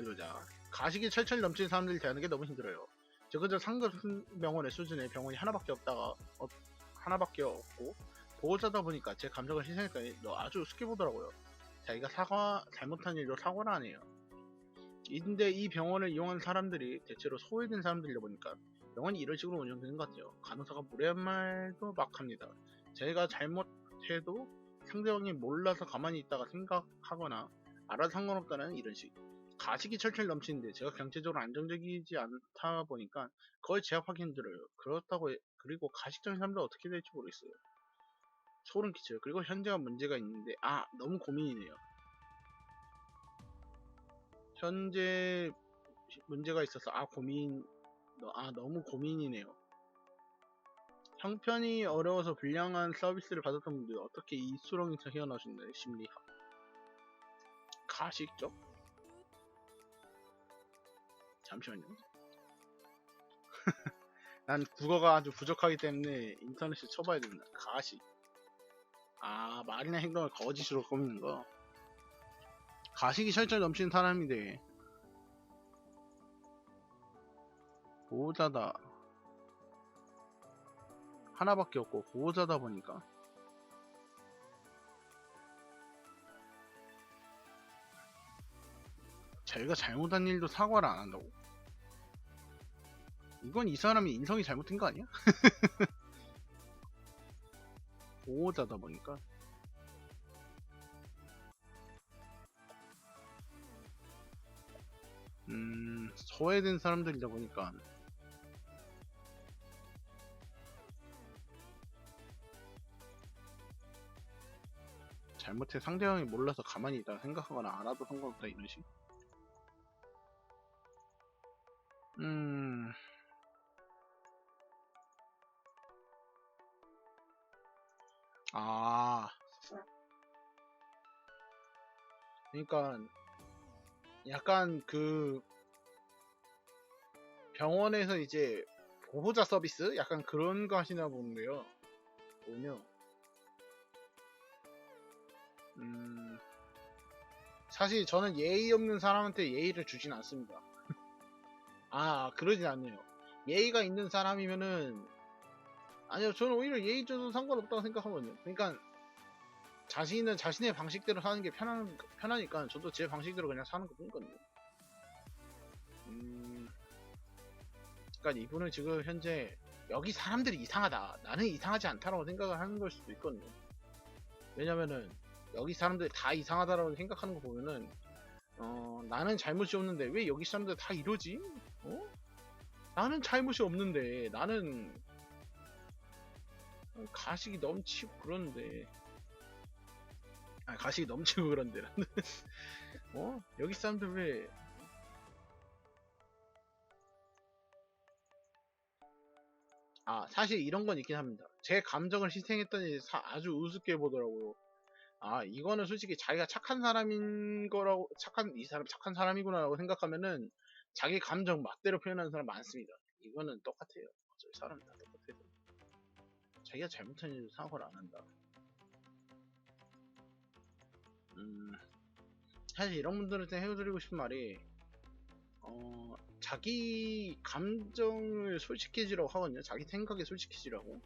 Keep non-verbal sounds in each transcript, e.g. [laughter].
어디 보자. 가식이 철철 넘치는 사람들이 대하는 게 너무 힘들어요. 저 그저 상급 병원의 수준의 병원이 하나밖에 없다가 어, 하나밖에 없고 보호자다 보니까 제 감정을 희생했더니 너 아주 우습게 보더라고요. 자기가 사과 잘못한 일로 사과를 안 해요. 근데 이 병원을 이용하는 사람들이 대체로 소외된 사람들이다 보니까 병원이 이런 식으로 운영되는 것 같아요. 간호사가 무례한 말도 막 합니다. 제가 잘못해도 상대방이 몰라서 가만히 있다가 생각하거나 알아서 상관없다는 이런 식. 가식이 철철 넘치는데 제가 경제적으로 안정적이지 않다 보니까 거의 제압하기 힘들어요. 그렇다고 해- 그리고 가식적인 사람들 어떻게 될지 모르겠어요. 소름 끼쳐요. 그리고 현재가 문제가 있는데 아 너무 고민이네요. 현재 문제가 있어서 아 고민 너- 아 너무 고민이네요. 형편이 어려워서 불량한 서비스를 받았던 분들 어떻게 이 수렁에서 헤어나오신다요 심리학 가식적? 잠시만요. [laughs] 난 국어가 아주 부족하기 때문에 인터넷에 쳐봐야 된다. 가식. 아 말이나 행동을 거짓으로 꾸미는 거. 가식이 철저히 넘치는 사람인데 보호자다. 하나밖에 없고 보호자다 보니까 자기가 잘못한 일도 사과를 안 한다고? 이건 이 사람이 인성이 잘못된 거 아니야? [laughs] 보호자다 보니까 음 소외된 사람들이다 보니까 잘못해 상대방이 몰라서 가만히 있다가 생각하거나 알아도 상관없다 이런 식. 음. 아. 그러니까 약간 그 병원에서 이제 보호자 서비스 약간 그런 거 하시나 보는데요. 보면 음, 사실 저는 예의 없는 사람한테 예의를 주진 않습니다. [laughs] 아, 그러진 않네요. 예의가 있는 사람이면은, 아니요, 저는 오히려 예의 줘도 상관없다고 생각하거든요. 그러니까, 자신은 자신의 방식대로 사는 게 편한, 편하니까, 저도 제 방식대로 그냥 사는 것 뿐이거든요. 음, 그러니까 이분은 지금 현재, 여기 사람들이 이상하다. 나는 이상하지 않다라고 생각을 하는 걸 수도 있거든요. 왜냐면은, 여기 사람들 다 이상하다라고 생각하는 거 보면은 어 나는 잘못이 없는데 왜 여기 사람들 다 이러지? 어? 나는 잘못이 없는데 나는 어, 가식이 넘치고 그런데 아 가식이 넘치고 그런데 나는 [laughs] 어 여기 사람들 왜 아, 사실 이런 건 있긴 합니다. 제 감정을 희생했더니 사- 아주 우습게 보더라고요. 아, 이거는 솔직히 자기가 착한 사람인 거라고, 착한, 이 사람 착한 사람이구나라고 생각하면은 자기 감정 맛대로 표현하는 사람 많습니다. 이거는 똑같아요. 어차피 사람 다. 자기가 잘못한 사과를 안 한다. 음, 사실 이런 분들한테 해드리고 싶은 말이, 어, 자기 감정을 솔직해지라고 하거든요. 자기 생각에 솔직해지라고.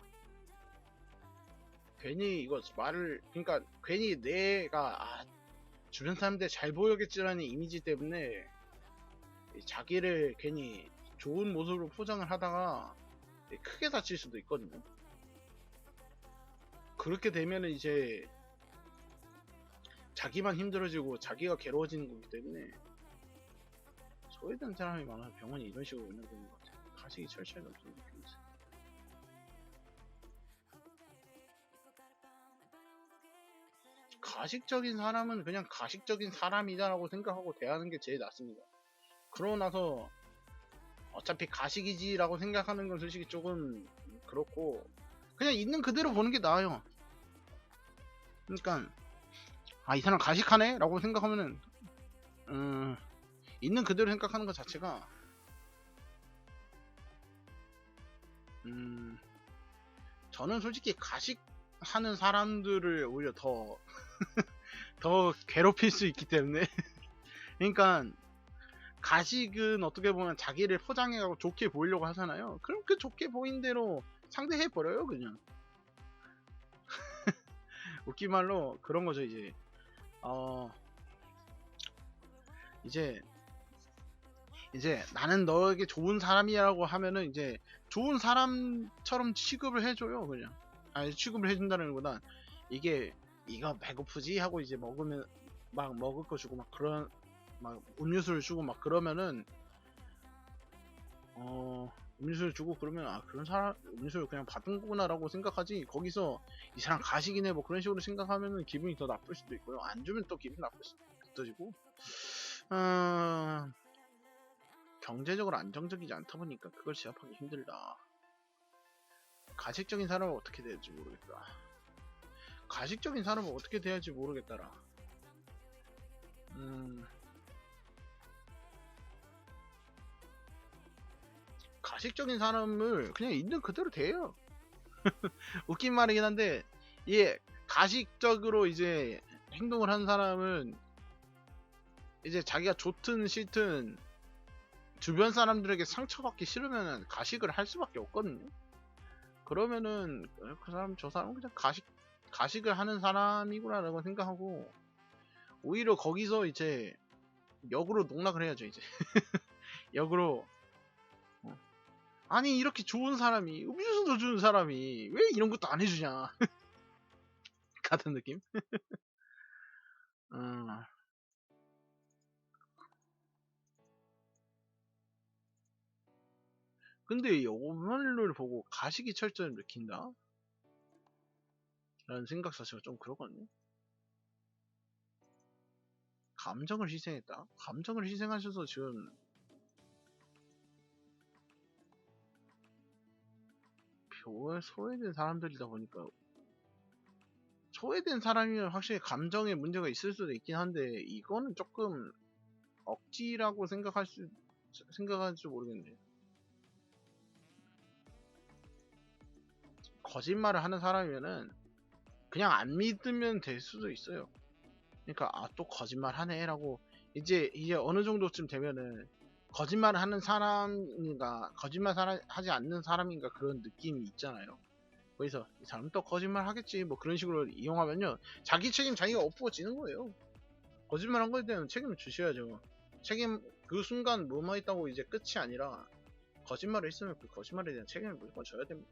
괜히 이거 말을 그러니까 괜히 내가 아, 주변 사람들 잘 보여겠지라는 이미지 때문에 이 자기를 괜히 좋은 모습으로 포장을 하다가 크게 다칠 수도 있거든요. 그렇게 되면은 이제 자기만 힘들어지고 자기가 괴로워지는 거기 때문에 소외된 사람이 많아 병원이 이런 식으로 운영되는 것 같아요. 가식이 철철 넘치는 느낌이 있어요. 가식적인 사람은 그냥 가식적인 사람이다라고 생각하고 대하는 게 제일 낫습니다. 그러고 나서 어차피 가식이지라고 생각하는 건 솔직히 조금 그렇고 그냥 있는 그대로 보는 게 나아요. 그러니까 아 이 사람 가식하네 라고 생각하면은 음 있는 그대로 생각하는 것 자체가 음 저는 솔직히 가식하는 사람들을 오히려 더 [laughs] 더 괴롭힐 수 있기 때문에 [laughs] 그러니까 가식은 어떻게 보면 자기를 포장해가고 좋게 보이려고 하잖아요. 그럼 그 좋게 보인 대로 상대해 버려요 그냥. 웃긴 말로 그런 거죠 이제. 어 이제 이제 나는 너에게 좋은 사람이라고 하면은 이제 좋은 사람처럼 취급을 해줘요 그냥. 아니 취급을 해준다는 것보다 이게 이거 배고프지 하고 이제 먹으면 막 먹을 거 주고 막 그런 막 음료수를 주고 막 그러면은 어 음료수를 주고 그러면 아 그런 사람 음료수를 그냥 받은 거구나라고 생각하지? 거기서 이 사람 가식이네 뭐 그런 식으로 생각하면은 기분이 더 나쁠 수도 있고요. 안 주면 또 기분 나쁠 수도 있어지고. 어, 경제적으로 안정적이지 않다 보니까 그걸 제압하기 힘들다. 가식적인 사람은 어떻게 될지 모르겠다. 가식적인 사람은 어떻게 돼야지 모르겠다라. 음 가식적인 사람을 그냥 있는 그대로 대해요. [laughs] 웃긴 말이긴 한데, 예, 가식적으로 이제 행동을 한 사람은 이제 자기가 좋든 싫든 주변 사람들에게 상처받기 싫으면 가식을 할 수밖에 없거든요. 그러면은 그 사람 저 사람은 그냥 가식 가식을 하는 사람이구나라고 생각하고 오히려 거기서 이제 역으로 농락을 해야죠 이제 [laughs] 역으로 아니 이렇게 좋은 사람이 음료수도 주는 사람이 왜 이런 것도 안 해주냐? [laughs] 같은 느낌? 음. [laughs] 근데 이말을 보고 가식이 철저히 느낀다? 라는 생각 자체가 좀 그러거든요. 감정을 희생했다? 감정을 희생하셔서 지금 교회 소외된 사람들이다 보니까 소외된 사람이면 확실히 감정에 문제가 있을 수도 있긴 한데 이거는 조금 억지라고 생각할 수 생각할지 모르겠네. 거짓말을 하는 사람이면은 그냥 안 믿으면 될 수도 있어요. 그러니까 아 또 거짓말 하네라고 이제 이제 어느 정도쯤 되면은 거짓말을 하는 사람인가 거짓말 하지 않는 사람인가 그런 느낌이 있잖아요. 그래서 이 사람 또 거짓말 하겠지 뭐 그런 식으로 이용하면요 자기 책임 자기가 엎어지는 거예요. 거짓말한 거에 대한 책임을 주셔야죠. 책임 그 순간 뭐뭐 했다고 이제 끝이 아니라 거짓말을 했으면 그 거짓말에 대한 책임을 무조건 져야 됩니다.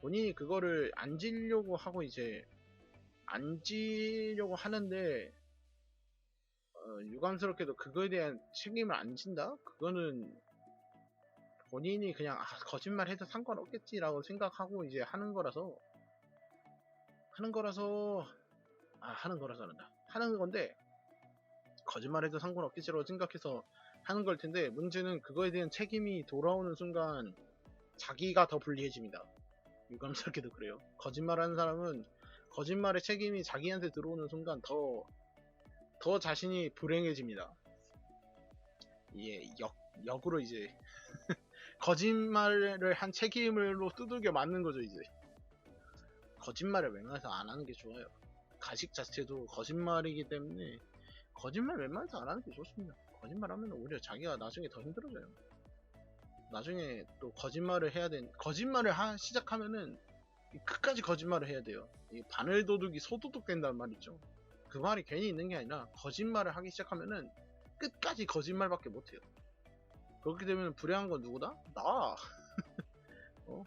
본인이 그거를 안 지려고 하고 이제 안 지려고 하는데 어, 유감스럽게도 그거에 대한 책임을 안 진다? 그거는 본인이 그냥 아, 거짓말 해도 상관없겠지라고 생각하고 이제 하는 거라서. 하는 거라서 아 하는 거라서 한다. 하는 건데 거짓말 해도 상관없겠지라고 생각해서 하는 걸 텐데 문제는 그거에 대한 책임이 돌아오는 순간 자기가 더 불리해집니다. 유감스럽게도 그래요. 거짓말하는 사람은 거짓말의 책임이 자기한테 들어오는 순간 더 더 자신이 불행해집니다. 예, 역, 역으로 이제 [laughs] 거짓말을 한 책임으로 두들겨 맞는 거죠 이제. 거짓말을 웬만해서 안 하는 게 좋아요. 가식 자체도 거짓말이기 때문에 거짓말 웬만해서 안 하는 게 좋습니다. 거짓말하면 오히려 자기가 나중에 더 힘들어져요. 나중에 또 거짓말을 해야 된 거짓말을 하, 시작하면은 끝까지 거짓말을 해야 돼요. 이 바늘 도둑이 소도둑 된다는 말이죠. 그 말이 괜히 있는 게 아니라 거짓말을 하기 시작하면은 끝까지 거짓말밖에 못해요. 그렇게 되면 불행한 건 누구다? 나. [laughs] 어?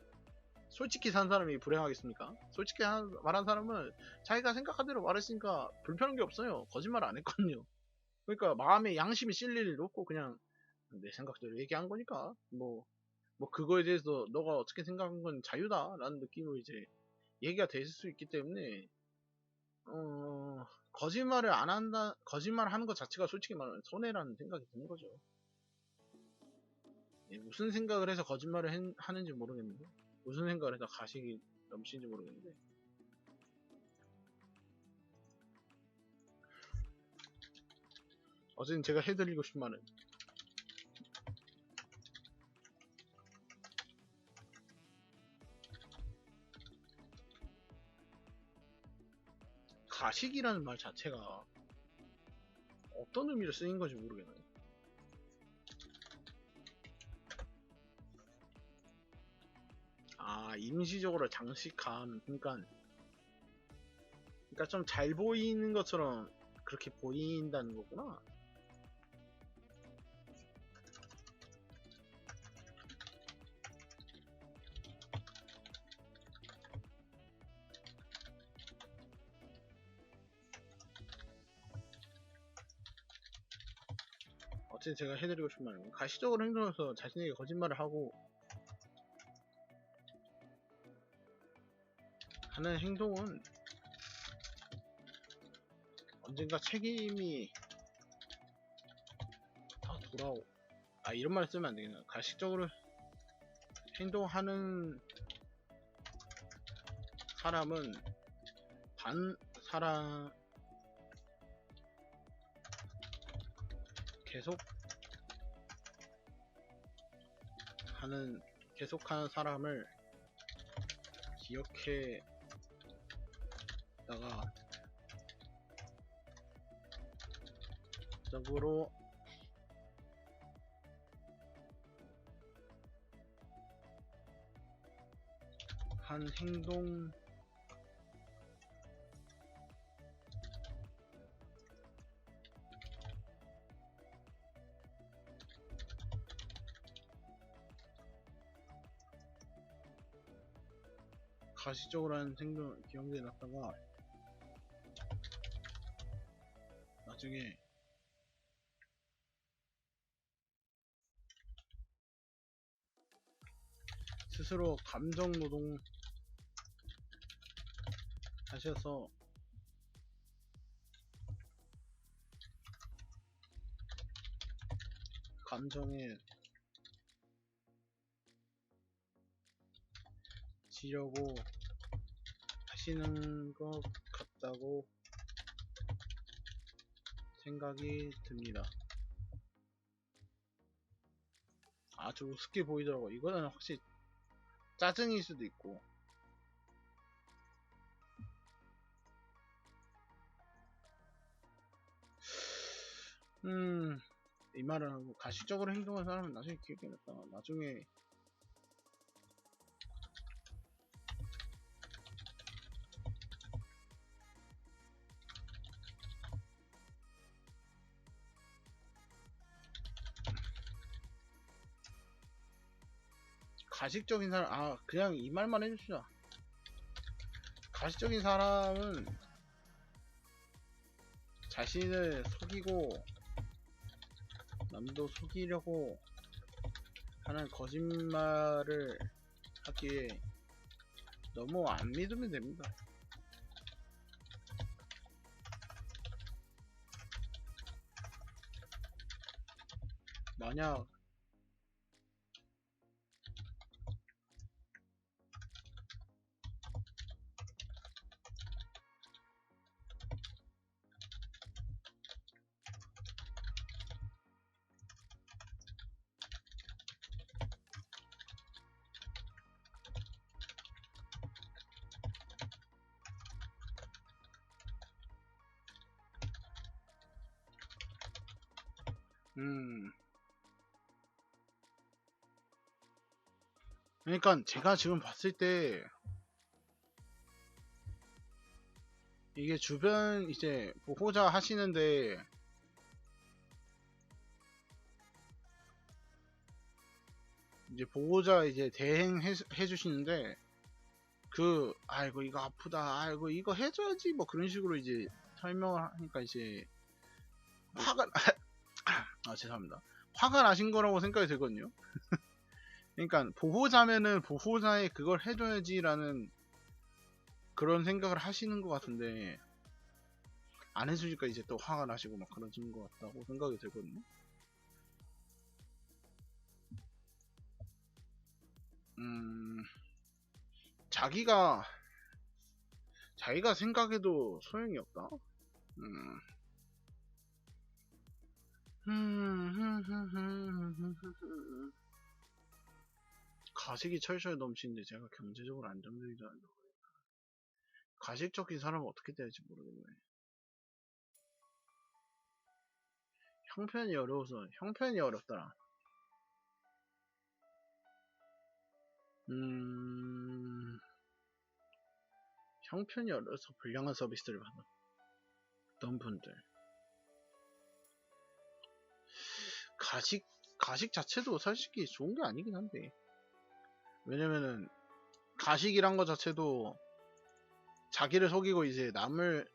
솔직히 산 사람이 불행하겠습니까? 솔직히 말한 사람은 자기가 생각한 대로 말했으니까 불편한 게 없어요. 거짓말 안 했거든요. 그러니까 마음에 양심이 실릴 일 없고 그냥 내 생각대로 얘기한 거니까 뭐, 뭐 그거에 대해서 너가 어떻게 생각한 건 자유다라는 느낌으로 이제 얘기가 될수 있기 때문에 어, 거짓말을 안 한다, 거짓말 하는 것 자체가 솔직히 말하면 손해라는 생각이 드는 거죠. 예, 무슨 생각을 해서 거짓말을 했, 하는지 모르겠는데, 무슨 생각을 해서 가식이 넘치는지 모르겠는데, 어쨌든 제가 해드리고 싶은 말은, 가식이라는 말 자체가 어떤 의미를 쓰인 건지 모르겠네. 아, 임시적으로 장식함. 그니까, 그러니까 좀 잘 보이는 것처럼 그렇게 보인다는 거구나. 어쨌든 제가 해드리고 싶은 말은 가시적으로 행동해서 자신에게 거짓말을 하고 하는 행동은 언젠가 책임이 다 돌아오. 아 이런 말 쓰면 안 되겠네 가식적으로 행동하는 사람은 반 사람 계속 하는 계속하는 사람을 기억해 다가. 적으로 한 행동 가시적으로 하는 행동 기억에 놨다가 나중에 스스로 감정 노동 하셔서 감정에 지려고 하시는 것 같다고 생각이 듭니다. 아주 우습게 보이더라고. 이거는 확실히 짜증일 수도 있고. 음, 이 말을 하고 가식적으로 행동한 사람은 나중에 기억이 났다. 나중에 가식적인 사람, 아, 그냥 이 말만 해주시자. 가식적인 사람은 자신을 속이고 남도 속이려고 하는 거짓말을 하기에 너무 안 믿으면 됩니다. 만약 음. 그러니까 제가 지금 봤을 때 이게 주변 이제 보호자 하시는데 이제 보호자 이제 대행 해, 해주시는데 그 아이고 이거 아프다 아이고 이거 해줘야지 뭐 그런 식으로 이제 설명을 하니까 이제 화가 아 죄송합니다. 화가 나신 거라고 생각이 들거든요. [laughs] 그러니까 보호자면은 보호자의 그걸 해줘야지라는 그런 생각을 하시는 것 같은데 안 해주니까 이제 또 화가 나시고 막 그러신 것 같다고 생각이 들거든요. 음 자기가 자기가 생각해도 소용이 없다? 음 가식이 철철 넘치는데 제가 경제적으로 안정적이지 않다고 가식적인 사람은 어떻게 돼야지 모르겠네. 형편이 어려워서 형편이 어렵더라 음... 형편이 어려서 불량한 서비스를 받았던 분들 가식 가식 자체도 솔직히 좋은 게 아니긴 한데. 왜냐면은 가식이란 것 자체도 자기를 속이고 이제 남을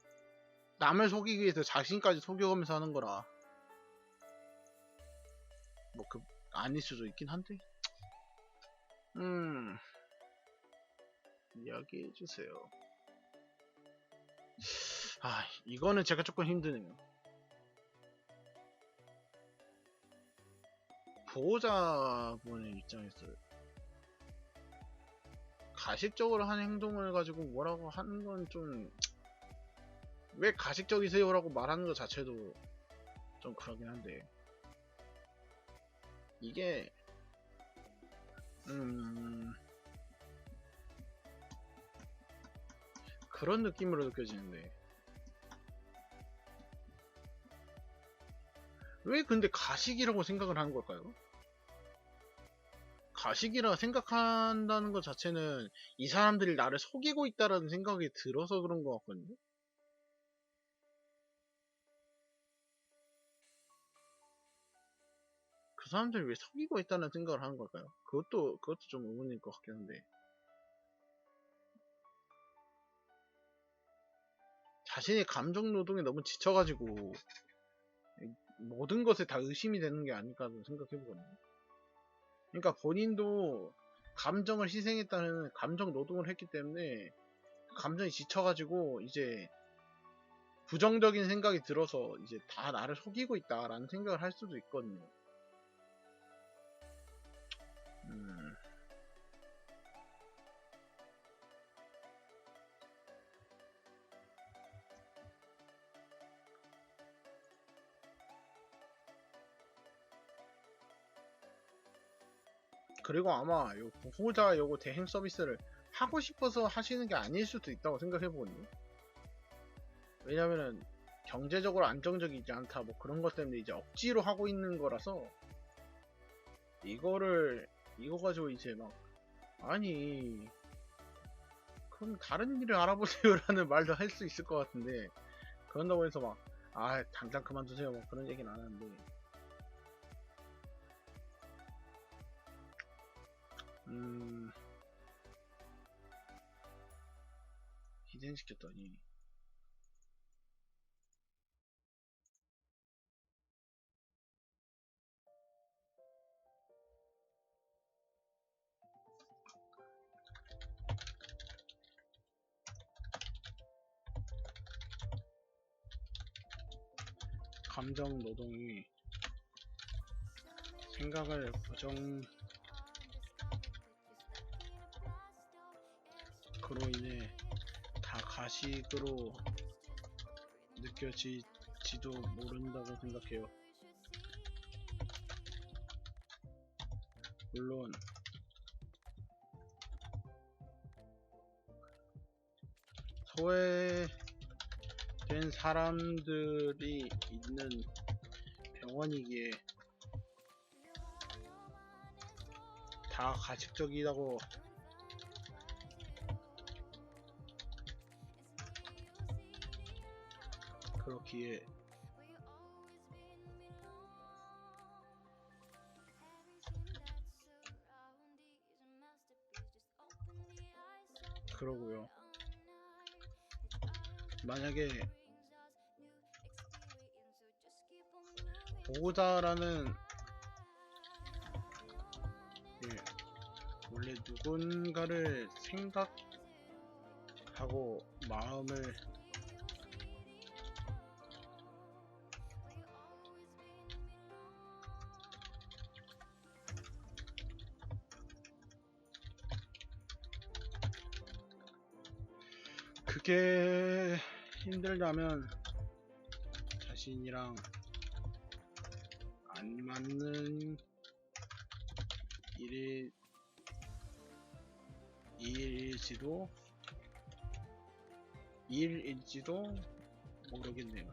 남을 속이기 위해서 자신까지 속여가면서 하는 거라 뭐 그 아닐 수도 있긴 한데. 음 이야기해 주세요. 아 이거는 제가 조금 힘드네요 보호자분의 입장에서 가식적으로 한 행동을 가지고 뭐라고 하는 건 좀 왜 가식적이세요라고 말하는 것 자체도 좀 그러긴 한데. 이게 음 그런 느낌으로 느껴지는데 왜 근데 가식이라고 생각을 하는 걸까요? 가식이라 생각한다는 것 자체는 이 사람들이 나를 속이고 있다라는 생각이 들어서 그런 것 같거든요. 그 사람들이 왜 속이고 있다는 생각을 하는 걸까요? 그것도 그것도 좀 의문일 것 같긴 한데 자신의 감정 노동에 너무 지쳐가지고 모든 것에 다 의심이 되는 게 아닐까 생각해보거든요. 그러니까 본인도 감정을 희생했다는 감정 노동을 했기 때문에 감정이 지쳐가지고 이제 부정적인 생각이 들어서 이제 다 나를 속이고 있다라는 생각을 할 수도 있거든요. 음. 그리고 아마 요 보호자 요거 대행 서비스를 하고 싶어서 하시는 게 아닐 수도 있다고 생각해보거든요. 왜냐면은 경제적으로 안정적이지 않다 뭐 그런 것 때문에 이제 억지로 하고 있는 거라서 이거를 이거 가지고 이제 막 아니 그럼 다른 일을 알아보세요라는 [laughs] 말도 할 수 있을 것 같은데 그런다고 해서 막 아 당장 그만두세요 뭐 그런 얘기는 안 하는데 음 희생시켰더니 감정 노동이 생각을 부정 다 가식으로 느껴지지도 모른다고 생각해요. 물론 소외된 사람들이 있는 병원이기에 다 가식적이라고 그렇기에 그러고요. 만약에 보호자라는 예, 원래 누군가를 생각하고 마음을 그게 힘들다면 자신이랑 안 맞는 일이 일일지도 일일지도 모르겠네요.